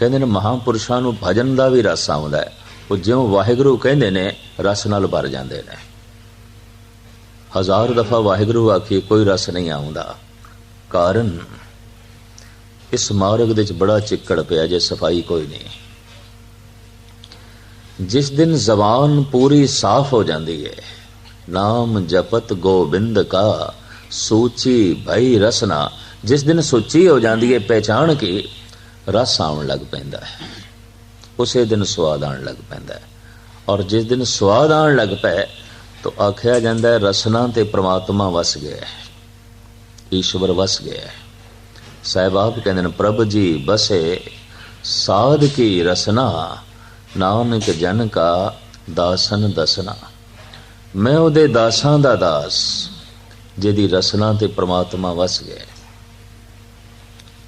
ਕਹਿੰਦੇ ਨੇ ਮਹਾਪੁਰਸ਼ਾਂ ਨੂੰ ਭਜਨ ਦਾ ਵੀ ਰਸ ਆਉਂਦਾ ਹੈ। ਉਹ ਜਿਉਂ ਵਾਹਿਗੁਰੂ ਕਹਿੰਦੇ ਨੇ, ਰਸ ਨਾਲ ਭਰ ਜਾਂਦੇ ਨੇ। ਹਜ਼ਾਰ ਦਫਾ ਵਾਹਿਗੁਰੂ ਆਖੀ, ਕੋਈ ਰਸ ਨਹੀਂ ਆਉਂਦਾ। ਕਾਰਨ, ਇਸ ਮਾਰਗ ਦੇ ਵਿੱਚ ਬੜਾ ਚਿੱਕੜ ਪਿਆ, ਜੇ ਸਫ਼ਾਈ ਕੋਈ ਨਹੀਂ। ਜਿਸ ਦਿਨ ਜ਼ਬਾਨ ਪੂਰੀ ਸਾਫ਼ ਹੋ ਜਾਂਦੀ ਹੈ ਨਾਮ ਜਪਤ ਗੋਬਿੰਦ ਕਾ, ਸੂਚੀ ਭਈ ਰਸਨਾ। ਜਿਸ ਦਿਨ ਸੂਚੀ ਹੋ ਜਾਂਦੀ ਹੈ ਪਹਿਚਾਣ ਕੀ ਰਸ ਆਉਣ ਲੱਗ ਪੈਂਦਾ ਹੈ, ਉਸੇ ਦਿਨ ਸਵਾਦ ਆਉਣ ਲੱਗ ਪੈਂਦਾ ਹੈ। ਔਰ ਜਿਸ ਦਿਨ ਸਵਾਦ ਆਉਣ ਲੱਗ ਪਏ ਤਾਂ ਆਖਿਆ ਜਾਂਦਾ ਹੈ, ਰਸਨਾ ਤੇ ਪ੍ਰਮਾਤਮਾ ਵਸ ਗਿਆ ਹੈ, ਈਸ਼ਵਰ ਵਸ ਗਿਆ ਹੈ। ਸਾਹਿਬ ਆਪ ਕਹਿੰਦੇ ਨੇ, ਪ੍ਰਭ ਜੀ ਬਸੇ, ਸਾਧ ਕੀ ਰਸਨਾ, ਨਾਨਕ ਜਨ ਕਾ ਦਾਸਨ ਦਸਨਾ। ਮੈਂ ਉਹਦੇ ਦਾਸਾਂ ਦਾ ਦਾਸ, ਜਿਹਦੀ ਰਸਨਾ ਤੇ ਪ੍ਰਮਾਤਮਾ ਵਸ ਗਿਆ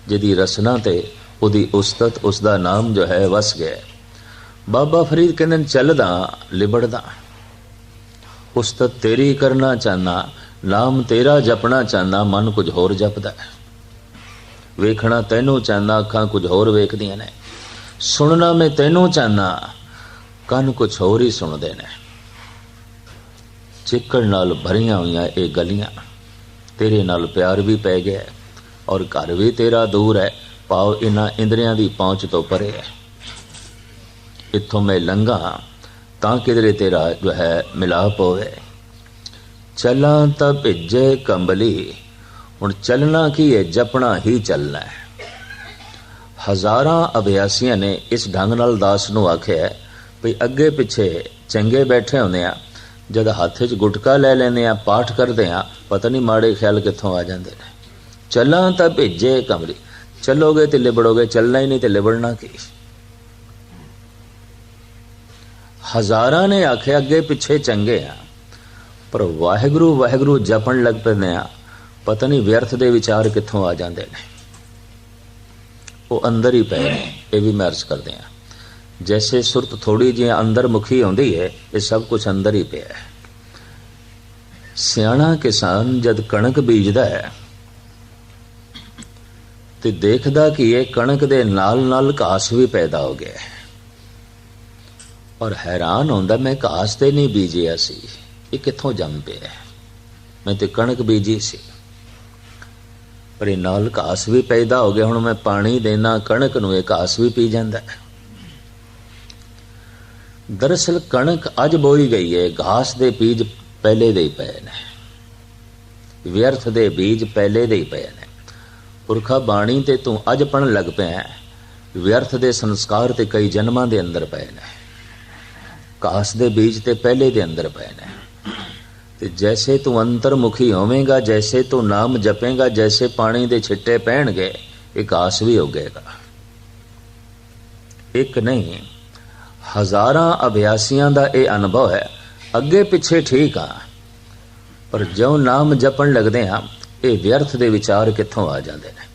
ਜਿਹਦੀ ਰਸਨਾ ਤੇ ਉਹਦੀ ਉਸਤਤ ਉਸ ਦਾ ਨਾਮ ਜੋ ਹੈ ਵਸ ਗਿਆ। ਬਾਬਾ ਫਰੀਦ ਕਹਿੰਦੇ ਨੇ, ਚੱਲਦਾ ਲਿਬੜਦਾ ਉਸਤਤ ਤੇਰੀ ਕਰਨਾ ਚਾਹਨਾ ਨਾਮ ਤੇਰਾ ਜਪਣਾ ਚਾਹਨਾ ਮਨ ਕੁਝ ਹੋਰ ਜਪਦਾ ਹੈ। ਵੇਖਣਾ ਤੈਨੂੰ ਚਾਹਨਾ ਅੱਖਾਂ ਕੁਝ ਹੋਰ ਵੇਖਦੀਆਂ ਨੇ। ਸੁਣਨਾ ਮੈਂ ਤੈਨੂੰ ਚਾਹਨਾ ਕੰਨ ਕੁਝ ਹੋਰ ਹੀ ਸੁਣਦੇ ਨੇ। ਚਿੱਕੜ ਨਾਲ ਭਰੀਆਂ ਹੋਈਆਂ ਇਹ ਗਲੀਆਂ ਤੇਰੇ ਨਾਲ ਪਿਆਰ ਵੀ ਪੈ ਗਿਆ ਔਰ ਘਰ ਵੀ ਤੇਰਾ ਦੂਰ ਹੈ। ਭਾਵ ਇਹਨਾਂ ਇੰਦਰੀਆਂ ਦੀ ਪਹੁੰਚ ਤੋਂ ਪਰੇ ਹੈ। ਇੱਥੋਂ ਮੈਂ ਲੰਘਾਂ, ਤਾਂ ਕਿਧਰੇ ਤੇਰਾ ਜੋ ਹੈ ਮਿਲਾਪ ਹੋਵੇ। ਚੱਲਾਂ ਤਾਂ ਭਿੱਜੇ ਕੰਬਲੀ, ਹੁਣ ਚੱਲਣਾ ਕੀ ਹੈ, ਜਪਣਾ ਹੀ ਚੱਲਣਾ ਹੈ। ਹਜ਼ਾਰਾਂ ਅਭਿਆਸੀਆਂ ਨੇ ਇਸ ਢੰਗ ਨਾਲ ਦਾਸ ਨੂੰ ਆਖਿਆ ਵੀ ਅੱਗੇ ਪਿੱਛੇ ਚੰਗੇ ਬੈਠੇ ਹੁੰਦੇ ਆ, ਜਦ ਹੱਥ 'ਚ ਗੁਟਕਾ ਲੈ ਲੈਂਦੇ ਆ, ਪਾਠ ਕਰਦੇ ਆ, ਪਤਾ ਨਹੀਂ ਮਾੜੇ ਖਿਆਲ ਕਿੱਥੋਂ ਆ ਜਾਂਦੇ ਨੇ। ਚੱਲਾਂ ਤਾਂ ਭੇਜੇ ਕਮਰੀ ਚੱਲੋਗੇ ਤੇ ਲਿਬੜੋਗੇ ਚੱਲਣਾ ਹੀ ਨਹੀਂ ਤੇ ਲਿਬੜਨਾ ਕੀ? ਹਜ਼ਾਰਾਂ ਨੇ ਆਖਿਆ, ਅੱਗੇ ਪਿੱਛੇ ਚੰਗੇ ਆ, ਪਰ ਵਾਹਿਗੁਰੂ ਵਾਹਿਗੁਰੂ ਜਪਣ ਲੱਗ ਪੈਂਦੇ ਆ, ਪਤਾ ਨਹੀਂ ਵਿਅਰਥ ਦੇ ਵਿਚਾਰ ਕਿੱਥੋਂ ਆ ਜਾਂਦੇ ਨੇ। ਉਹ ਅੰਦਰ ਹੀ ਪਏ ਨੇ, ਇਹ ਵੀ ਮੈਂ ਅਰਜ਼ ਕਰਦੇ ਆ ਜੈਸੇ ਸੁਰਤ ਥੋੜੀ ਜਿਹੀ ਅੰਦਰ ਮੁਖੀ ਆਉਂਦੀ ਹੈ, ਇਹ ਸਭ ਕੁਝ ਅੰਦਰ ਹੀ ਪਿਆ ਹੈ। ਸਿਆਣਾ ਕਿਸਾਨ ਜਦ ਕਣਕ ਬੀਜਦਾ ਹੈ ਤੇ ਦੇਖਦਾ ਕਿ ਇਹ ਕਣਕ ਦੇ ਨਾਲ ਨਾਲ ਘਾਸ ਵੀ ਪੈਦਾ ਹੋ ਗਿਆ ਹੈ। ਔਰ ਹੈਰਾਨ ਹੁੰਦਾ, ਮੈਂ ਘਾਸ ਤੇ ਨਹੀਂ ਬੀਜਿਆ ਸੀ। ਇਹ ਕਿੱਥੋਂ ਜੰਮ ਪਿਆ ਮੈਂ ਤੇ ਕਣਕ ਬੀਜੀ ਸੀ। ਪਰ ਇਹ ਨਾਲ ਘਾਸ ਵੀ ਪੈਦਾ ਹੋ ਗਿਆ। ਹੁਣ ਮੈਂ ਪਾਣੀ ਦੇਣਾ, ਕਣਕ ਨੂੰ ਇਹ ਘਾਸ ਵੀ ਪੀ ਜਾਂਦਾ ਹੈ। ਦਰਅਸਲ ਕਣਕ ਅੱਜ ਬੋਈ ਗਈ ਹੈ। ਘਾਸ ਦੇ ਬੀਜ ਪਹਿਲੇ ਦੇ ਹੀ ਪਏ ਨੇ। ਵਿਅਰਥ ਦੇ ਬੀਜ ਪਹਿਲੇ ਦੇ ਹੀ ਪਏ ਨੇ। ਪੁਰਖਾ ਬਾਣੀ ਤੇ ਤੂੰ ਅੱਜ ਪੜਨ ਲੱਗ ਪਿਆ ਵਿਅਰਥ ਦੇ ਸੰਸਕਾਰ ਤੇ ਕਈ ਜਨਮਾਂ ਦੇ ਅੰਦਰ ਪਏ ਨੇ। ਕਾਸ ਦੇ ਬੀਜ ਤੇ ਪਹਿਲੇ ਦੇ ਅੰਦਰ ਪਏ ਨੇ। ਤੇ ਜੈਸੇ ਤੂੰ ਅੰਤਰਮੁਖੀ ਹੋਵੇਂਗਾ, ਜੈਸੇ ਤੂੰ ਨਾਮ ਜਪੇਂਗਾ, ਜੈਸੇ ਪਾਣੀ ਦੇ ਛਿੱਟੇ ਪੈਣਗੇ, ਇਹ ਕਾਸ ਵੀ ਉਗੇਗਾ। ਇੱਕ ਨਹੀਂ, ਹਜ਼ਾਰਾਂ ਅਭਿਆਸੀਆਂ ਦਾ ਇਹ ਅਨੁਭਵ ਹੈ। ਅੱਗੇ ਪਿੱਛੇ ਠੀਕ ਆ। ਪਰ ਜਿਉਂ ਨਾਮ ਜਪਣ ਲੱਗਦੇ ਹਾਂ ਇਹ ਵਿਅਰਥ ਦੇ ਵਿਚਾਰ ਕਿੱਥੋਂ ਆ ਜਾਂਦੇ ਨੇ?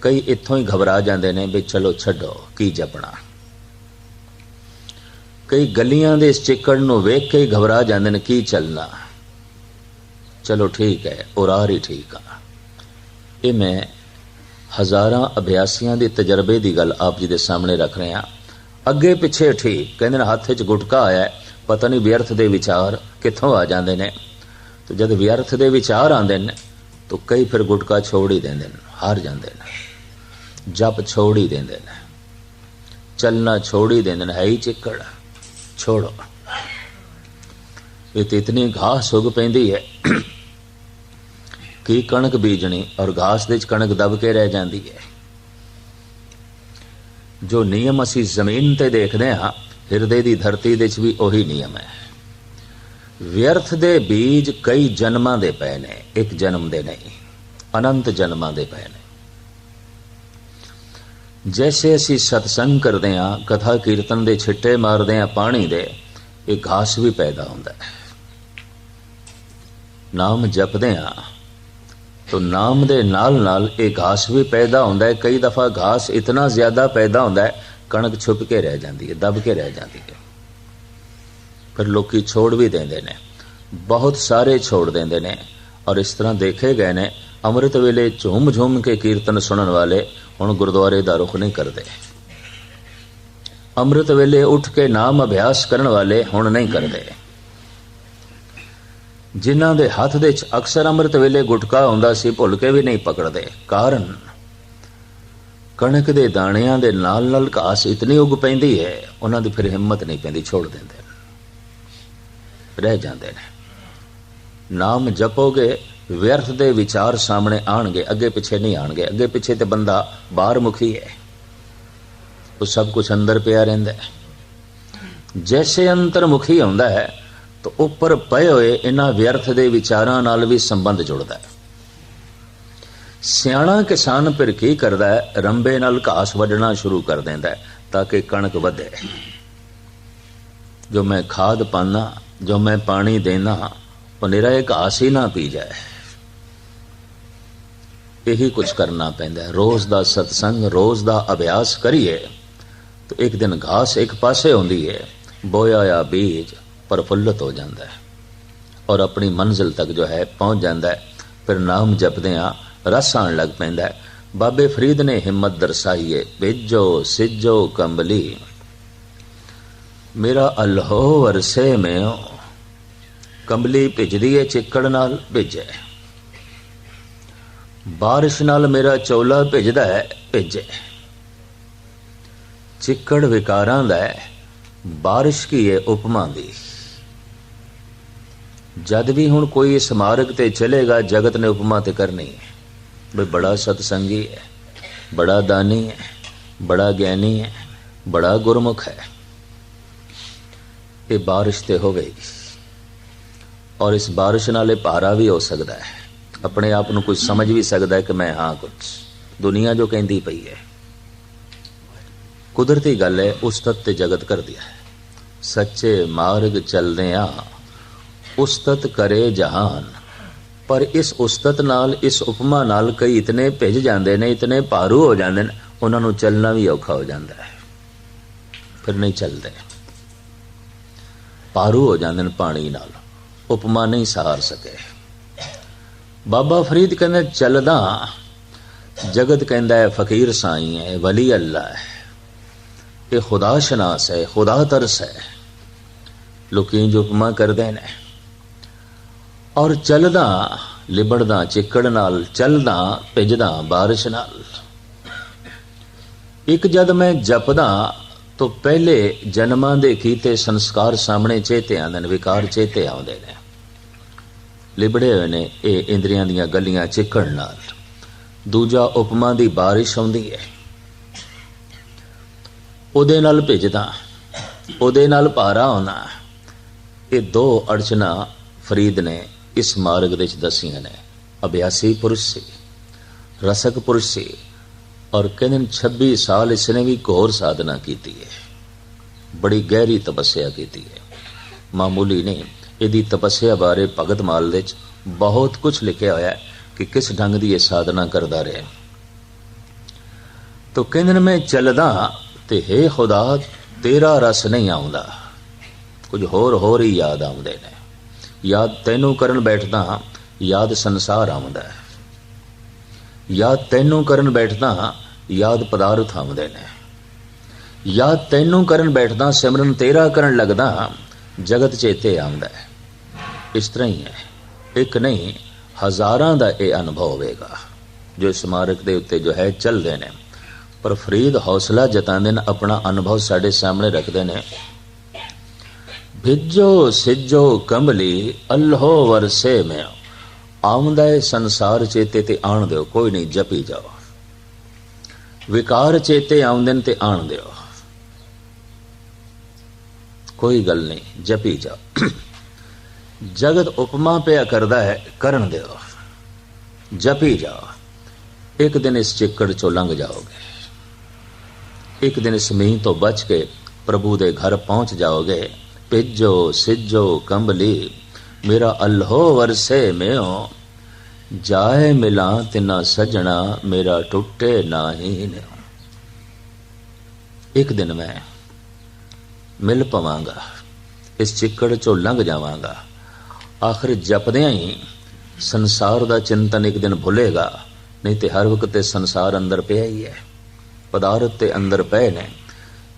ਕਈ ਇੱਥੋਂ ਹੀ ਘਬਰਾ ਜਾਂਦੇ ਨੇ ਵੀ ਚਲੋ ਛੱਡੋ, ਕੀ ਜਪਣਾ? ਕਈ ਗਲੀਆਂ ਦੇ ਇਸ ਚਿੱਕੜ ਨੂੰ ਵੇਖ ਕੇ ਹੀ ਘਬਰਾ ਜਾਂਦੇ ਨੇ, ਕੀ ਚੱਲਣਾ? ਚਲੋ ਠੀਕ ਹੈ ਉਰਾਰ ਹੀ ਠੀਕ ਆ। ਇਹ ਮੈਂ ਹਜ਼ਾਰਾਂ ਅਭਿਆਸੀਆਂ ਦੇ ਤਜਰਬੇ ਦੀ ਗੱਲ ਆਪ ਜੀ ਦੇ ਸਾਹਮਣੇ ਰੱਖ ਰਿਹਾ। ਅੱਗੇ ਪਿੱਛੇ ਠੀਕ, ਕਹਿੰਦੇ ਨੇ ਹੱਥ 'ਚ ਗੁਟਕਾ ਆਇਆ ਪਤਾ ਨਹੀਂ ਵਿਅਰਥ ਦੇ ਵਿਚਾਰ ਕਿੱਥੋਂ ਆ ਜਾਂਦੇ ਨੇ। ਤੇ ਜਦ ਵਿਅਰਥ ਦੇ ਵਿਚਾਰ ਆਉਂਦੇ ਨੇ ਤਾਂ ਕਈ ਫਿਰ ਗੁਟਕਾ ਛੋੜ ਹੀ ਦਿੰਦੇ ਨੇ, ਹਾਰ ਜਾਂਦੇ ਨੇ। ਜਪ ਛੋੜ ਹੀ ਦਿੰਦੇ ਨੇ। ਚੱਲਣਾ ਛੋੜ ਹੀ ਦਿੰਦੇ ਨੇ, ਹੈ ਹੀ ਚਿੱਕੜ। ਛੋੜੋ। ਇਹ ਤੇ ਇਤਨੀ ਘਾਸ ਉਗ ਪੈਂਦੀ ਹੈ। ਕਿ ਕਣਕ ਬੀਜਣੀ, ਔਰ ਘਾਸ ਦੇ ਵਿੱਚ ਕਣਕ ਦਬ ਕੇ ਰਹਿ ਜਾਂਦੀ ਹੈ। ਜੋ ਨਿਯਮ ਅਸੀਂ ਜ਼ਮੀਨ ਤੇ ਦੇਖਦੇ ਹਾਂ, ਹਿਰਦੇ ਦੀ ਧਰਤੀ ਦੇ ਵਿੱਚ ਵੀ ਉਹੀ ਨਿਯਮ ਹੈ। ਵਿਅਰਥ ਦੇ ਬੀਜ ਕਈ ਜਨਮਾਂ ਦੇ ਪਏ ਨੇ, ਇੱਕ ਜਨਮ ਦੇ ਨਹੀਂ, ਅਨੰਤ ਜਨਮਾਂ ਦੇ ਪਏ ਨੇ। ਜੈਸੇ ਅਸੀਂ ਸਤਸੰਗ ਕਰਦੇ ਹਾਂ, ਕਥਾ ਕੀਰਤਨ ਦੇ ਛਿੱਟੇ ਮਾਰਦੇ ਹਾਂ, ਪਾਣੀ ਦੇ, ਇਹ ਘਾਸ ਵੀ ਪੈਦਾ ਹੁੰਦਾ ਹੈ। ਨਾਮ ਜਪਦੇ ਹਾਂ, ਤੋ ਨਾਮ ਦੇ ਨਾਲ ਨਾਲ ਇਹ ਘਾਸ ਵੀ ਪੈਦਾ ਹੁੰਦਾ ਹੈ। ਕਈ ਦਫਾ ਘਾਸ ਇਤਨਾ ਜ਼ਿਆਦਾ ਪੈਦਾ ਹੁੰਦਾ ਹੈ, ਕਣਕ ਛੁਪ ਕੇ ਰਹਿ ਜਾਂਦੀ ਹੈ, ਦਬ ਕੇ ਰਹਿ ਜਾਂਦੀ ਹੈ। ਫਿਰ ਲੋਕੀ ਛੋੜ ਵੀ ਦਿੰਦੇ ਨੇ। ਬਹੁਤ ਸਾਰੇ ਛੋੜ ਦਿੰਦੇ ਨੇ ਔਰ ਇਸ ਤਰ੍ਹਾਂ ਦੇਖੇ ਗਏ ਨੇ, ਅੰਮ੍ਰਿਤ ਵੇਲੇ ਝੂਮ ਝੂਮ ਕੇ ਕੀਰਤਨ ਸੁਣਨ ਵਾਲੇ ਹੁਣ ਗੁਰਦੁਆਰੇ ਦਾ ਰੁਖ ਨਹੀਂ ਕਰਦੇ। ਅੰਮ੍ਰਿਤ ਵੇਲੇ ਉੱਠ ਕੇ ਨਾਮ ਅਭਿਆਸ ਕਰਨ ਵਾਲੇ ਹੁਣ ਨਹੀਂ ਕਰਦੇ। ਜਿਨ੍ਹਾਂ ਦੇ ਹੱਥ ਦੇ ਵਿੱਚ ਅਕਸਰ ਅੰਮ੍ਰਿਤ ਵੇਲੇ ਗੁਟਕਾ ਹੁੰਦਾ ਸੀ, ਭੁੱਲ ਕੇ ਵੀ ਨਹੀਂ ਪਕੜਦੇ। ਕਾਰਨ? ਕਣਕ ਦੇ ਦਾਣਿਆਂ ਦੇ ਨਾਲ ਨਾਲ ਘਾਸ ਇਤਨੀ ਉਗ ਪੈਂਦੀ ਹੈ, ਉਹਨਾਂ ਦੀ ਫਿਰ ਹਿੰਮਤ ਨਹੀਂ ਪੈਂਦੀ ਛੋੜ ਦਿੰਦੇ। ਰਹਿ ਜਾਂਦੇ ਨੇ। ਨਾਮ ਜਪੋਗੇ, ਵਿਅਰਥ ਦੇ ਵਿਚਾਰ ਸਾਹਮਣੇ ਆਣਗੇ, ਅੱਗੇ ਪਿੱਛੇ ਨਹੀਂ ਆਣਗੇ। ਅੱਗੇ ਪਿੱਛੇ ਤੇ ਬੰਦਾ ਬਾਹਰ ਮੁਖੀ ਹੈ। ਉਹ ਸਭ ਕੁਝ ਅੰਦਰ ਪਿਆ ਰਹਿੰਦਾ ਹੈ। ਜੈਸੇ ਅੰਤਰਮੁਖੀ ਹੁੰਦਾ ਹੈ, ਤਾਂ ਉੱਪਰ ਪਏ ਹੋਏ ਇਹਨਾਂ ਵਿਅਰਥ ਦੇ ਵਿਚਾਰਾਂ ਨਾਲ ਵੀ ਸੰਬੰਧ ਜੁੜਦਾ ਹੈ। ਸਿਆਣਾ ਕਿਸਾਨ ਫਿਰ ਕੀ ਕਰਦਾ ਹੈ? ਰੰਬੇ ਨਾਲ ਘਾਸ ਵੱਢਣਾ ਸ਼ੁਰੂ ਕਰ ਦਿੰਦਾ ਹੈ, ਤਾਂ ਕਿ ਕਣਕ ਵਧੇ। ਜੋ ਮੈਂ ਖਾਦ ਪਾਣਾ ਜੋ ਮੈਂ ਪਾਣੀ ਦੇਣਾ ਉਹ ਨਿਰਾ ਇੱਕ ਘਾਸ ਹੀ ਨਾ ਪੀ ਜਾਏ। ਇਹੀ ਕੁਝ ਕਰਨਾ ਪੈਂਦਾ ਰੋਜ਼ ਦਾ ਸਤਸੰਗ, ਰੋਜ਼ ਦਾ ਅਭਿਆਸ ਕਰੀਏ, ਤਾਂ ਇੱਕ ਦਿਨ ਘਾਸ ਇੱਕ ਪਾਸੇ ਹੁੰਦੀ ਹੈ ਬੋਇਆ ਆ ਬੀਜ ਪਰਫੁੱਲਤ ਹੋ ਜਾਂਦਾ ਹੈ। ਔਰ ਆਪਣੀ ਮੰਜ਼ਿਲ ਤੱਕ ਜੋ ਹੈ, ਪਹੁੰਚ ਜਾਂਦਾ ਹੈ। ਫਿਰ ਨਾਮ ਜਪਦੇ ਆ ਰਸ ਆਣ ਲੱਗ ਪੈਂਦਾ ਹੈ। ਬਾਬੇ ਫਰੀਦ ਨੇ ਹਿੰਮਤ ਦਰਸਾਈਏ ਵੇਜੋ ਸਿਜੋ ਕੰਬਲੀ। ਮੇਰਾ ਅਲਹੋ ਵਰਸੇ ਮੈਂ ਕੰਬਲੀ ਭਿੱਜਦੀ ਹੈ ਚਿੱਕੜ ਨਾਲ ਭਿਜੇ। ਬਾਰਿਸ਼ ਨਾਲ ਮੇਰਾ ਚੌਲਾ ਭਿੱਜਦਾ ਹੈ ਭਿਜੇ। ਚਿੱਕੜ ਵਿਕਾਰਾਂ ਦਾ ਬਾਰਿਸ਼ ਕੀ ਹੈ ਉਪਮਾ ਦੀ। ਜਦ ਵੀ ਹੁਣ ਕੋਈ ਸਮਾਰਕ ਤੇ ਚਲੇਗਾ, ਜਗਤ ਨੇ ਉਪਮਾ ਤੇ ਕਰਨੀ ਹੈ ਬਈ ਬੜਾ ਸਤਸੰਗੀ ਹੈ ਬੜਾ ਦਾਨੀ ਹੈ ਬੜਾ ਗਿਆਨੀ ਹੈ ਬੜਾ ਗੁਰਮੁਖ ਹੈ ਇਹ ਬਾਰਿਸ਼ ਤੇ ਹੋਵੇਗੀ ਔਰ ਇਸ ਬਾਰਿਸ਼ ਨਾਲ ਇਹ ਭਾਰਾ ਵੀ ਹੋ ਸਕਦਾ ਹੈ। ਆਪਣੇ ਆਪ ਨੂੰ ਕੁਝ ਸਮਝ ਵੀ ਸਕਦਾ ਹੈ ਕਿ ਮੈਂ ਹਾਂ ਕੁਝ। ਦੁਨੀਆ ਜੋ ਕਹਿੰਦੀ ਪਈ ਹੈ। ਕੁਦਰਤੀ ਗੱਲ ਹੈ ਉਸਤਤ ਤੇ ਜਗਤ ਕਰ ਦਿਆ ਹੈ। ਸੱਚੇ ਮਾਰਗ ਚੱਲਦੇ ਆ ਉਸਤਤ ਕਰੇ ਜਹਾਨ। ਪਰ ਇਸ ਉਸਤਤ ਨਾਲ, ਇਸ ਉਪਮਾ ਨਾਲ ਕਈ ਇਤਨੇ ਭਿੱਜ ਜਾਂਦੇ ਨੇ, ਇਤਨੇ ਭਾਰੂ ਹੋ ਜਾਂਦੇ ਨੇ, ਉਹਨਾਂ ਨੂੰ ਚੱਲਣਾ ਵੀ ਔਖਾ ਹੋ ਜਾਂਦਾ ਹੈ। ਫਿਰ ਨਹੀਂ ਚੱਲਦੇ। ਪਾਰੂ ਹੋ ਜਾਂਦੇ ਨੇ ਪਾਣੀ ਨਾਲ, ਉਪਮਾ ਨਹੀਂ ਸਹਾਰ ਸਕੇ। ਬਾਬਾ ਫਰੀਦ ਕਹਿੰਦੇ, ਚੱਲਦਾ, ਜਗਤ ਕਹਿੰਦਾ ਹੈ, ਫਕੀਰ ਸਾਈ ਹੈ, ਵਲੀ ਅੱਲਾ ਹੈ। ਇਹ ਖੁਦਾ ਸ਼ਨਾਸ ਹੈ, ਖੁਦਾ ਤਰਸ ਹੈ। ਲੋਕੀ ਜੋ ਉਪਮਾ ਕਰਦੇ ਨੇ। ਔਰ ਚੱਲਦਾ, ਲਿਬੜਦਾ, ਚਿੱਕੜ ਨਾਲ, ਚੱਲਦਾ, ਭਿੱਜਦਾ ਬਾਰਿਸ਼ ਨਾਲ। ਇੱਕ ਜਦ ਮੈਂ ਜਪਦਾ ਤੋਂ ਪਹਿਲੇ ਜਨਮਾਂ ਦੇ ਕੀਤੇ ਸੰਸਕਾਰ ਸਾਹਮਣੇ ਚੇਤੇ ਆਉਂਦੇ ਨੇ, ਵਿਕਾਰ ਚੇਤੇ ਆਉਂਦੇ ਨੇ। ਲਿਬੜੇ ਹੋਏ ਨੇ ਇਹ ਇੰਦਰੀਆਂ ਦੀਆਂ ਗੱਲੀਆਂ ਚਿੱਕੜ ਨਾਲ। ਦੂਜਾ ਉਪਮਾ ਦੀ ਬਾਰਿਸ਼ ਆਉਂਦੀ ਹੈ। ਉਹਦੇ ਨਾਲ ਭਿੱਜਦਾ, ਉਹਦੇ ਨਾਲ ਭਾਰਾ ਹੋਣਾ ਇਹ ਦੋ ਅੜਚਨਾ ਫਰੀਦ ਨੇ ਇਸ ਮਾਰਗ ਦੇ ਵਿੱਚ ਦਸੀਆਂ ਨੇ। ਅਭਿਆਸੀ ਪੁਰਸ਼ ਸੀ, ਰਸਕ ਪੁਰਸ਼ ਸੀ। ਔਰ ਕਹਿੰਦੇ 26 ਸਾਲ ਇਸਨੇ ਵੀ ਘੋਰ ਸਾਧਨਾ ਕੀਤੀ ਹੈ। ਬੜੀ ਗਹਿਰੀ ਤਪੱਸਿਆ ਕੀਤੀ ਹੈ। ਮਾਮੂਲੀ ਨਹੀਂ, ਇਹਦੀ ਤਪੱਸਿਆ ਬਾਰੇ ਭਗਤ ਮਾਲ ਵਿੱਚ ਬਹੁਤ ਕੁਝ ਲਿਖਿਆ ਹੋਇਆ ਹੈ ਕਿ ਕਿਸ ਢੰਗ ਦੀ ਇਹ ਸਾਧਨਾ ਕਰਦਾ ਰਿਹਾ ਤੋ ਕਹਿੰਦੇ ਨੇ, ਮੈਂ ਚੱਲਦਾ ਤੇ ਹੈ ਖੁਦਾ, ਤੇਰਾ ਰਸ ਨਹੀਂ ਆਉਂਦਾ। ਕੁਝ ਹੋਰ ਹੋਰ ਹੀ ਯਾਦ ਆਉਂਦੇ ਨੇ। ਯਾਦ ਤੈਨੂੰ ਕਰਨ ਬੈਠਦਾ, ਯਾਦ ਸੰਸਾਰ ਆਉਂਦਾ ਹੈ। ਯਾਦ ਤੈਨੂੰ ਕਰਨ ਬੈਠਦਾ ਯਾਦ ਪਦਾਰਥ ਆਉਂਦੇ ਨੇ। ਯਾਦ ਤੈਨੂੰ ਕਰਨ ਬੈਠਦਾ, ਸਿਮਰਨ ਤੇਰਾ ਕਰਨ ਲੱਗਦਾ, ਜਗਤ ਚੇਤੇ ਆਉਂਦਾ ਹੈ। ਇਸ ਤਰ੍ਹਾਂ ਹੀ ਹੈ। ਇੱਕ ਨਹੀਂ, ਹਜ਼ਾਰਾਂ ਦਾ ਇਹ ਅਨੁਭਵ ਹੋਵੇਗਾ, ਜੋ ਸਮਾਰਕ ਦੇ ਉੱਤੇ ਜੋ ਹੈ, ਚੱਲਦੇ ਨੇ। ਪਰ ਫਰੀਦ ਹੌਸਲਾ ਜਤਾਉਂਦੇ ਨੇ, ਆਪਣਾ ਅਨੁਭਵ ਸਾਡੇ ਸਾਹਮਣੇ ਰੱਖਦੇ ਨੇ। ਭਿੱਜੋ, ਸਿਜੋ, ਕੰਬਲੀ, ਅਲਹੋ, ਵਰਸੇ ਮੈਂ ਆਉਂਦਾ ਹੈ ਸੰਸਾਰ ਚੇਤੇ ਤੇ ਆਣ ਦਿਓ, ਕੋਈ ਨਹੀਂ ਜਪੀ ਜਾਓ। ਵਿਕਾਰ ਚੇਤੇ ਆਉਂਦੇ ਨੇ ਤੇ ਆਣ ਦਿਓ। ਕੋਈ ਗੱਲ ਨਹੀਂ, ਜਪੀ ਜਾਓ। ਜਗਤ ਉਪਮਾ ਪਿਆ ਕਰਦਾ ਹੈ, ਕਰਨ ਦਿਓ। ਜਪੀ ਜਾਓ। ਇੱਕ ਦਿਨ ਇਸ ਚਿੱਕੜ ਚੋਂ ਲੰਘ ਜਾਓਗੇ। ਇੱਕ ਦਿਨ ਇਸ ਮੀਂਹ ਤੋਂ ਬਚ ਕੇ ਪ੍ਰਭੂ ਦੇ ਘਰ ਪਹੁੰਚ ਜਾਓਗੇ। ਭਿੱਜੋ, ਸਿਜੋ, ਕੰਬਲੀ। ਮੇਰਾ ਅਲਹੋ ਵਰਸੇ ਮੇਓ। ਜਾਏ ਮਿਲਾਂ ਤਿਨਾ ਸਜਣਾ, ਮੇਰਾ ਟੁੱਟੇ ਨਾਹੀ ਨੇ ਇੱਕ ਦਿਨ ਮੈਂ ਮਿਲ ਪਵਾਂਗਾ, ਇਸ ਚਿੱਕੜ ਚੋਂ ਲੰਘ ਜਾਵਾਂਗਾ। ਆਖਰ ਜਪਦਿਆਂ ਹੀ ਸੰਸਾਰ ਦਾ ਚਿੰਤਨ ਇੱਕ ਦਿਨ ਭੁੱਲੇਗਾ, ਨਹੀਂ ਤੇ ਹਰ ਵਕਤ ਤੇ ਸੰਸਾਰ ਅੰਦਰ ਪਿਆ ਹੀ ਹੈ। ਪਦਾਰਥ ਤੇ ਅੰਦਰ ਪਏ ਨੇ।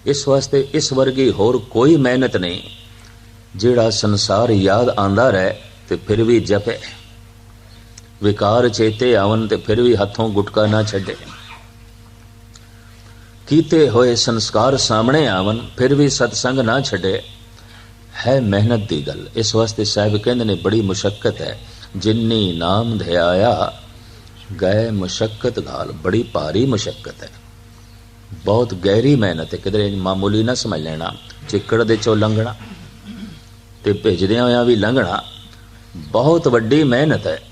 ਇਸ ਵਾਸਤੇ ਇਸ ਵਰਗੀ ਹੋਰ ਕੋਈ ਮਿਹਨਤ ਨਹੀਂ, ਜਿਹੜਾ ਸੰਸਾਰ ਯਾਦ ਆਂਦਾ ਰਹੇ ਤੇ ਫਿਰ ਵੀ ਜਪੇ। ਵਿਕਾਰ ਚੇਤੇ ਆਵਨ ਤੇ ਫਿਰ ਵੀ ਹੱਥੋਂ ਗੁਟਕਾ ਨਾ ਛੱਡੇ। ਕੀਤੇ ਹੋਏ ਸੰਸਕਾਰ ਸਾਹਮਣੇ ਆਵਨ ਫਿਰ ਵੀ ਸਤਸੰਗ ਨਾ ਛੱਡੇ। ਹੈ ਮਿਹਨਤ ਦੀ ਗੱਲ, ਇਸ ਵਾਸਤੇ ਸਾਹਿਬ ਕਹਿੰਦੇ ਨੇ ਬੜੀ ਮੁਸ਼ਕਲ ਹੈ, ਜਿੰਨੀ ਨਾਮ ਧਿਆਇਆ, ਗਏ ਮੁਸ਼ਕਲ ਘਾਲ ਬੜੀ ਭਾਰੀ ਮੁਸ਼ਕਲ ਹੈ। ਬਹੁਤ ਗਹਿਰੀ ਮਿਹਨਤ ਹੈ, ਕਿਧਰੇ ਮਾਮੂਲੀ ਨਾ ਸਮਝ ਲੈਣਾ, ਚਿੱਕੜ ਦੇ ਚੋਂ ਲੰਘਣਾ ਤੇ ਭੇਜਦਿਆਂ ਹੋਇਆਂ ਵੀ ਲੰਘਣਾ, ਬਹੁਤ ਵੱਡੀ ਮਿਹਨਤ ਹੈ।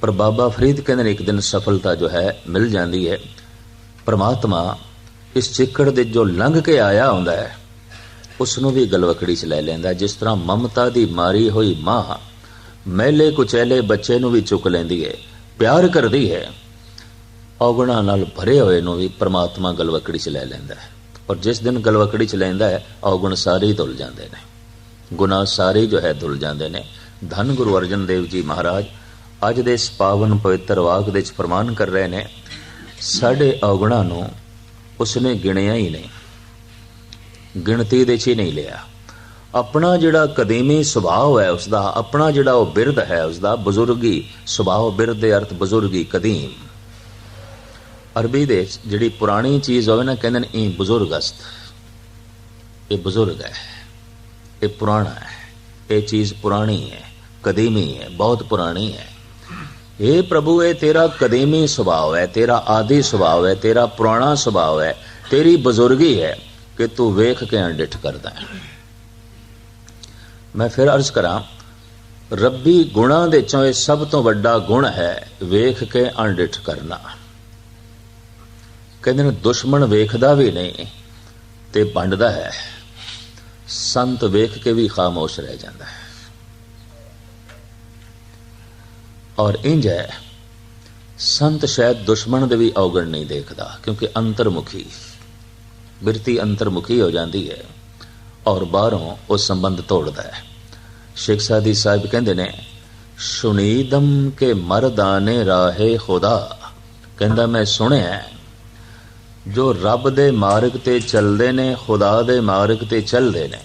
ਪਰ ਬਾਬਾ ਫਰੀਦ ਕਹਿੰਦੇ ਨੇ ਇੱਕ ਦਿਨ ਸਫਲਤਾ ਜੋ ਹੈ, ਮਿਲ ਜਾਂਦੀ ਹੈ। ਪਰਮਾਤਮਾ ਇਸ ਚਿੱਕੜ ਦੇ ਜੋ ਲੰਘ ਕੇ ਆਇਆ ਹੁੰਦਾ ਹੈ ਉਸ ਨੂੰ ਵੀ ਗਲਵਕੜੀ 'ਚ ਲੈ ਲੈਂਦਾ ਜਿਸ ਤਰ੍ਹਾਂ ਮਮਤਾ ਦੀ ਮਾਰੀ ਹੋਈ ਮਾਂ ਮੈਲੇ ਕੁਚੈਲੇ ਬੱਚੇ ਨੂੰ ਵੀ ਚੁੱਕ ਲੈਂਦੀ ਹੈ, ਪਿਆਰ ਕਰਦੀ ਹੈ, ਔਗਣਾ ਨਾਲ ਭਰੇ ਹੋਏ ਨੂੰ ਵੀ ਪ੍ਰਮਾਤਮਾ ਗਲਵਕੜੀ 'ਚ ਲੈ ਲੈਂਦਾ ਹੈ। ਔਰ ਜਿਸ ਦਿਨ ਗਲਵਕੜੀ 'ਚ ਲੈਂਦਾ ਹੈ, ਔਗਣ ਸਾਰੇ ਹੀ ਧੁੱਲ ਜਾਂਦੇ ਨੇ। ਗੁਨਾਹ ਸਾਰੇ ਜੋ ਹੈ ਧੁੱਲ ਜਾਂਦੇ ਨੇ। ਧੰਨ ਗੁਰੂ ਅਰਜਨ ਦੇਵ ਜੀ ਮਹਾਰਾਜ ਅੱਜ ਦੇ ਇਸ ਪਾਵਨ ਪਵਿੱਤਰ ਵਾਕ ਦੇ ਵਿੱਚ ਪ੍ਰਮਾਣ ਕਰ ਰਹੇ ਨੇ, ਸਾਡੇ ਔਗਣਾ ਨੂੰ ਉਸਨੇ ਗਿਣਿਆ ਹੀ ਨਹੀਂ, ਗਿਣਤੀ ਦੇ 'ਚ ਹੀ ਨਹੀਂ ਲਿਆ। ਆਪਣਾ ਜਿਹੜਾ ਕਦੀਮੀ ਸੁਭਾਅ ਹੈ ਉਸ ਦਾ ਆਪਣਾ ਜਿਹੜਾ ਉਹ ਬਿਰਧ ਹੈ ਉਸ ਦਾ ਬਜ਼ੁਰਗੀ ਸੁਭਾਅ, ਬਿਰਧ ਦੇ ਅਰਥ ਬਜ਼ੁਰਗੀ ਕਦੀਮ। ਅਰਬੀ ਦੇ ਜਿਹੜੀ ਪੁਰਾਣੀ ਚੀਜ਼ ਹੋਵੇ ਨਾ, ਕਹਿੰਦੇ ਨੇ, ਇਹ ਬਜ਼ੁਰਗਸਤ, ਇਹ ਬਜ਼ੁਰਗ ਹੈ, ਇਹ ਪੁਰਾਣਾ ਹੈ, ਇਹ ਚੀਜ਼ ਪੁਰਾਣੀ ਹੈ, ਕਦੀਮੀ ਹੈ, ਬਹੁਤ ਪੁਰਾਣੀ ਹੈ। ਇਹ ਪ੍ਰਭੂ, ਇਹ ਤੇਰਾ ਕਦੀਮੀ ਸੁਭਾਅ ਹੈ, ਤੇਰਾ ਆਦੀ ਸੁਭਾਅ ਹੈ, ਤੇਰਾ ਪੁਰਾਣਾ ਸੁਭਾਅ ਹੈ, ਤੇਰੀ ਬਜ਼ੁਰਗੀ ਹੈ ਕਿ ਤੂੰ ਵੇਖ ਕੇ ਅੰਡਿਠ ਕਰਦਾ ਹੈ। ਮੈਂ ਫਿਰ ਅਰਜ਼ ਕਰਾਂ, ਰੱਬੀ ਗੁਣਾ ਦੇ ਚੋਂ ਇਹ ਸਭ ਤੋਂ ਵੱਡਾ ਗੁਣ ਹੈ ਵੇਖ ਕੇ ਅੰਡਿਠ ਕਰਨਾ। ਕਹਿੰਦੇ ਨੇ, ਦੁਸ਼ਮਣ ਵੇਖਦਾ ਵੀ ਨਹੀਂ ਤੇ ਵੰਡਦਾ ਹੈ। ਸੰਤ ਵੇਖ ਕੇ ਵੀ ਖਾਮੋਸ਼ ਰਹਿ ਜਾਂਦਾ ਹੈ। ਔਰ ਇੰਜ ਹੈ, ਸੰਤ ਸ਼ਾਇਦ ਦੁਸ਼ਮਣ ਦੇ ਵੀ ਔਗਣ ਨਹੀਂ ਦੇਖਦਾ, ਕਿਉਂਕਿ ਅੰਤਰਮੁਖੀ, ਬਿਰਤੀ ਅੰਤਰਮੁਖੀ ਹੋ ਜਾਂਦੀ ਹੈ ਔਰ ਬਾਹਰੋਂ ਉਹ ਸੰਬੰਧ ਤੋੜਦਾ ਹੈ। ਸ਼ੇਖ ਸਾਦੀ ਸਾਹਿਬ ਕਹਿੰਦੇ ਨੇ ਸੁਨੀਦਮ ਕੇ ਮਰਦਾਨੇ ਰਾਹੇ ਖੁਦਾ। ਕਹਿੰਦਾ, ਮੈਂ ਸੁਣਿਆ ਜੋ ਰੱਬ ਦੇ ਮਾਰਗ ਤੇ ਚੱਲਦੇ ਨੇ, ਖੁਦਾ ਦੇ ਮਾਰਗ ਤੇ ਚੱਲਦੇ ਨੇ।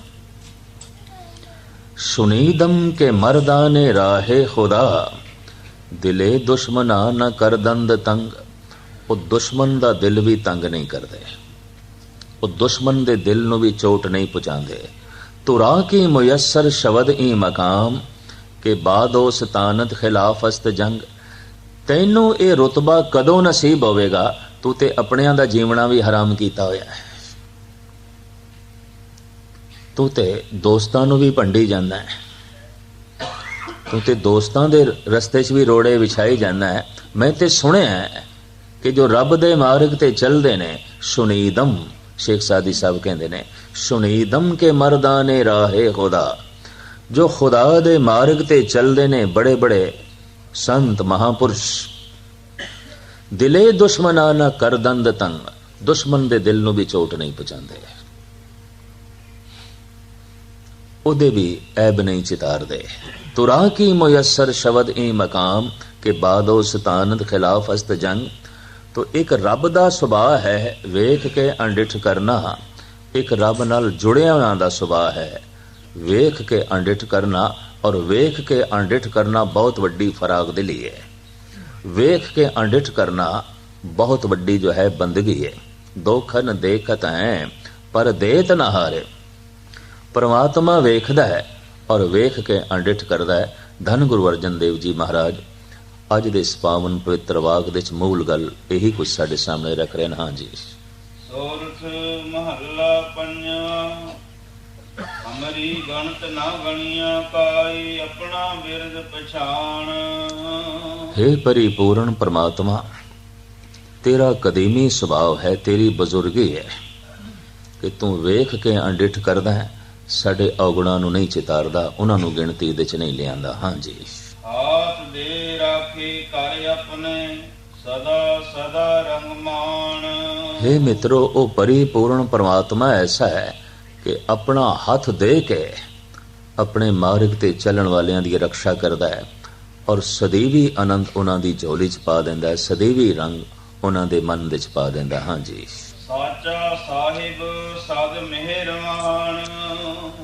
ਸੁਨੀਦਮ ਕੇ ਮਰਦਾਨੇ ਰਾਹੇ ਖੁਦਾ। ਦਿਲੇ ਦੁਸ਼ਮਨਾ ਨਾ ਕਰ ਦੰਦ ਤੰਗ। ਉਹ ਦੁਸ਼ਮਨ ਦਾ ਦਿਲ ਵੀ ਤੰਗ ਨਹੀਂ ਕਰਦੇ। ਉਹ ਦੁਸ਼ਮਨ ਦੇ ਦਿਲ ਨੂੰ ਵੀ ਚੋਟ ਨਹੀਂ ਪਹੁੰਚਾਉਂਦੇ ਤੁਰਾ ਕੀ ਮੁਯਸਰ ਸ਼ਬਦ ਈ ਮਕਾਮ, ਕਿ ਬਾਦੋ ਸਤਾਨਤ ਖਿਲਾਫ ਅਸਤ ਜੰਗ। ਤੈਨੂੰ ਇਹ ਰਤਬਾ ਕਦੋਂ ਨਸੀਬ ਹੋਵੇਗਾ? ਤੂੰ ਤੇ ਆਪਣਿਆਂ ਦਾ ਜੀਵਣਾ ਵੀ ਹਰਾਮ ਕੀਤਾ ਹੋਇਆ ਹੈ। ਤੂੰ ਤੇ ਦੋਸਤਾਂ ਨੂੰ ਵੀ ਭੰਡੀ ਜਾਂਦਾ ਹੈ। ਤੂੰ ਤੇ ਦੋਸਤਾਂ ਦੇ ਰਸਤੇ 'ਚ ਵੀ ਰੋੜੇ ਵਿਛਾਈ ਜਾਂਦਾ ਹੈ। ਮੈਂ ਤੇ ਸੁਣਿਆ ਕਿ ਜੋ ਰੱਬ ਦੇ ਮਾਰਗ ਤੇ ਚੱਲਦੇ ਨੇ, ਸੁਨੀਦਮ, ਸ਼ੇਖ ਸਾਦੀ ਸਾਹਿਬ ਕਹਿੰਦੇ ਨੇ, ਸੁਨੀਦਮ ਕੇ ਮਰਦਾਂ ਨੇ ਰਾਹੇ ਖੁਦਾ। ਜੋ ਖੁਦਾ ਦੇ ਮਾਰਗ ਤੇ ਚੱਲਦੇ ਨੇ ਬੜੇ ਬੜੇ ਸੰਤ ਮਹਾਪੁਰਸ਼। ਦਿਲੇ ਦੁਸ਼ਮਨਾ ਨਾ ਕਰਦੰਦ ਤੰਗ, ਦੁਸ਼ਮਨ ਦੇ ਦਿਲ ਨੂੰ ਵੀ ਚੋਟ ਨਹੀਂ ਪਹੁੰਚਾਉਂਦੇ। ਉਹਦੇ ਵੀ ਐਬ ਨਹੀਂ ਚਿਤਾਰਦੇ। ਤੁਰਾ ਕੀ ਮੁਯਸਰ ਸ਼ਬਦ ਏ ਮਕਾਮ ਕੇ ਬਾਦੋ ਸਤਾਨਤ ਖਿਲਾਫ ਅਸਤ ਜੰਗ। ਤੋ ਇੱਕ ਰੱਬ ਦਾ ਸੁਭਾਅ ਹੈ, ਵੇਖ ਕੇ ਅੰਡਿਠ ਕਰਨਾ। ਇੱਕ ਰੱਬ ਨਾਲ ਜੁੜਿਆ ਹੋਇਆਂ ਦਾ ਸੁਭਾਅ ਹੈ, ਵੇਖ ਕੇ ਅੰਡਿਠ ਕਰਨਾ ਔਰ ਵੇਖ ਕੇ ਅੰਡਿਠ ਕਰਨਾ ਬਹੁਤ ਵੱਡੀ ਫਰਾਗ ਦਿਲੀ ਹੈ। ਵੇਖ ਕੇ ਅੰਡਿਠ ਕਰਨਾ ਬਹੁਤ ਵੱਡੀ ਜੋ ਹੈ ਬੰਦਗੀ ਹੈ। ਦੋਖਨ ਦੇਖਤ ਹੈ, ਪਰ ਦੇਤ ਨਾ ਹਾਰੇ। ਪਰਮਾਤਮਾ ਵੇਖਦਾ ਹੈ ਔਰ ਵੇਖ ਕੇ ਅੰਡਿਠ ਕਰਦਾ ਹੈ ਧੰਨ ਗੁਰੂ ਅਰਜਨ ਦੇਵ ਜੀ ਮਹਾਰਾਜ। ਅੱਜ ਦੇ ਇਸ ਪਾਵਨ ਪਵਿੱਤਰ ਵਾਕ ਦੇ ਵਿੱਚ ਮੂਲ ਗੱਲ ਇਹੀ ਕੁਝ ਸਾਡੇ ਸਾਹਮਣੇ ਰੱਖ ਰਹੇ ਹਾਂ ਜੀ ਸੋਰਠ ਮਹੱਲਾ ਪੰਜਵਾ ਅਮਰੀ ਗਣਤ ਨਾ ਗਣੀਆਂ ਕਾਈ ਆਪਣਾ ਬਿਰਦ ਪਛਾਣ। हे ਪਰਿਪੂਰਨ ਪਰਮਾਤਮਾ ਤੇਰਾ ਕਦੀਮੀ ਸੁਭਾਅ ਹੈ ਤੇਰੀ ਬਜ਼ੁਰਗੀ ਹੈ। ਕਿ ਤੂੰ ਵੇਖ ਕੇ ਅੰਡਿਠ ਕਰਦਾ ਹੈ ਸਾਡੇ ਔਗਣਾਂ ਨੂੰ ਨਹੀਂ ਚਿਤਾਰਦਾ ਉਹਨਾਂ ਨੂੰ ਗਿਣਤੀ ਦੇ ਚ ਨਹੀਂ ਲਿਆਂਦਾ। ਹਾਂ ਜੀ। ਹਾਥ ਦੇ ਰਾਖੇ ਕਰ ਆਪਣੇ ਸਦਾ ਸਦਾ ਰੰਗਮਾਨ। हे ਮਿੱਤਰੋ ਉਹ ਪਰਿਪੂਰਨ ਪਰਮਾਤਮਾ ਐਸਾ ਹੈ ਕਿ ਆਪਣਾ ਹੱਥ ਦੇ ਕੇ ਆਪਣੇ ਮਾਰਗ ਤੇ ਚੱਲਣ ਵਾਲਿਆਂ ਦੀ ਰੱਖਿਆ ਕਰਦਾ ਹੈ ਔਰ ਸਦੀਵੀ ਆਨੰਦ ਉਹਨਾਂ ਦੀ ਝੋਲੀ ਚ ਪਾ ਦਿੰਦਾ ਹੈ ਸਦੀਵੀ ਰੰਗ ਉਹਨਾਂ ਦੇ ਮਨ ਵਿੱਚ ਪਾ ਦਿੰਦਾ ਹਾਂ ਜੀ। ਸਾਚਾ ਸਾਹਿਬ ਸਦ ਮਿਹਰਵਾਨ।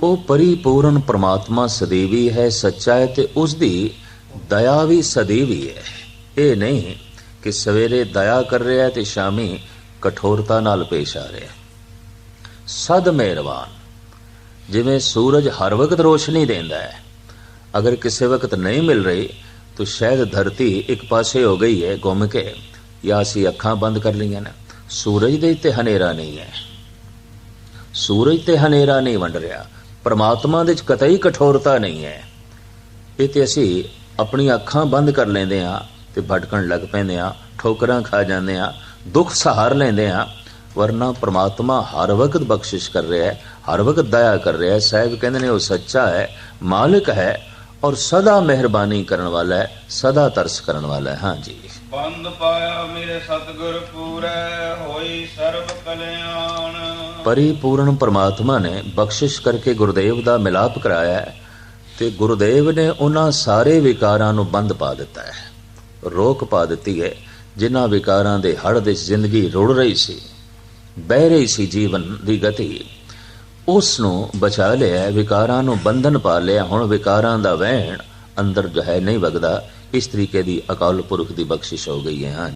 ਉਹ ਪਰਿਪੂਰਨ ਪ੍ਰਮਾਤਮਾ ਸਦੀਵੀ ਹੈ, ਸੱਚਾ ਹੈ ਤੇ ਉਸ ਦੀ ਦਇਆ ਵੀ ਸਦੀਵੀ ਹੈ। ਇਹ ਨਹੀਂ ਕਿ ਸਵੇਰੇ ਦਇਆ ਕਰ ਰਿਹਾ ਹੈ ਤੇ ਸ਼ਾਮੀ ਕਠੋਰਤਾ ਨਾਲ ਪੇਸ਼ ਆ ਰਿਹਾ ਹੈ। ਸਦ ਮਿਹਰਬਾਨ ਜਿਵੇਂ ਸੂਰਜ ਹਰ ਵਕਤ ਰੋਸ਼ਨੀ ਦਿੰਦਾ ਹੈ, ਅਗਰ ਕਿਸੇ ਵਕਤ ਨਹੀਂ ਮਿਲ ਰਹੀ, ਤਾਂ ਸ਼ਾਇਦ ਧਰਤੀ ਇੱਕ ਪਾਸੇ ਹੋ ਗਈ ਹੈ, ਗੁੰਮ ਕੇ, ਜਾਂ ਅਸੀਂ ਅੱਖਾਂ ਬੰਦ ਕਰ ਲਈਆਂ ਨੇ। ਸੂਰਜ ਦੇ ਤੇ ਹਨੇਰਾ ਨਹੀਂ ਹੈ। ਸੂਰਜ ਤੇ ਹਨੇਰਾ ਨਹੀਂ ਵੰਡ ਰਿਹਾ। ਪਰਮਾਤਮਾ ਦੇ ਚ ਕਤਈ ਕਠੋਰਤਾ ਨਹੀਂ ਹੈ। ਇਹ ਤੇ ਅਸੀਂ ਆਪਣੀਆਂ ਅੱਖਾਂ ਬੰਦ ਕਰ ਲੈਂਦੇ ਆ ਤੇ ਭਟਕਣ ਲੱਗ ਪੈਂਦੇ ਆ ਠੋਕਰਾਂ ਖਾ ਜਾਂਦੇ ਆ ਦੁੱਖ ਸਹਾਰ ਲੈਂਦੇ ਆ ਵਰਨਾ ਪ੍ਰਮਾਤਮਾ ਹਰ ਵਕਤ ਬਖਸ਼ਿਸ਼ ਕਰ ਰਿਹਾ ਹੈ, ਹਰ ਵਕਤ ਦਇਆ ਕਰ ਰਿਹਾ ਹੈ। ਸਾਹਿਬ ਕਹਿੰਦੇ ਨੇ ਉਹ ਸੱਚਾ ਹੈ, ਮਾਲਿਕ ਹੈ ਔਰ ਸਦਾ ਮਿਹਰਬਾਨੀ ਕਰਨ ਵਾਲਾ ਹੈ, ਸਦਾ ਤਰਸ ਕਰਨ ਵਾਲਾ ਹੈ। ਹਾਂਜੀ ਬੰਦ ਪਾਇਆ ਮੇਰੇ ਸਤਿਗੁਰ ਪੂਰੈ, ਹੋਈ ਸਰਬ ਕਲਿਆਣ। ਪਰਿਪੂਰਨ ਪ੍ਰਮਾਤਮਾ ਨੇ ਬਖਸ਼ਿਸ਼ ਕਰਕੇ ਗੁਰਦੇਵ ਦਾ ਮਿਲਾਪ ਕਰਾਇਆ ਤੇ ਗੁਰਦੇਵ ਨੇ ਉਹਨਾਂ ਸਾਰੇ ਵਿਕਾਰਾਂ ਨੂੰ ਬੰਦ ਪਾ ਦਿੱਤਾ ਹੈ। ਰੋਕ ਪਾ ਦਿੱਤੀ ਹੈ, ਜਿਨ੍ਹਾਂ ਵਿਕਾਰਾਂ ਦੇ ਹੜ ਦੇ ਜ਼ਿੰਦਗੀ ਰੁੜ ਰਹੀ ਸੀ, ਬਹਿ ਰਹੀ ਸੀ ਜੀਵਨ ਦੀ ਗਤੀ। ਉਸ ਨੂੰ ਬਚਾ ਲਿਆ ਵਿਕਾਰਾਂ ਨੂੰ ਬੰਧਨ ਪਾ ਲਿਆ, ਹੁਣ ਵਿਕਾਰਾਂ ਦਾ ਵਹਿਣ ਅੰਦਰ ਜੋ ਹੈ ਨਹੀਂ ਵਗਦਾ। ਇਸ ਤਰੀਕੇ ਦੀ ਅਕਾਲ ਪੁਰਖ ਦੀ ਬਖਸ਼ਿਸ਼ ਹੋ ਗਈ ਹੈ ਹਾਂ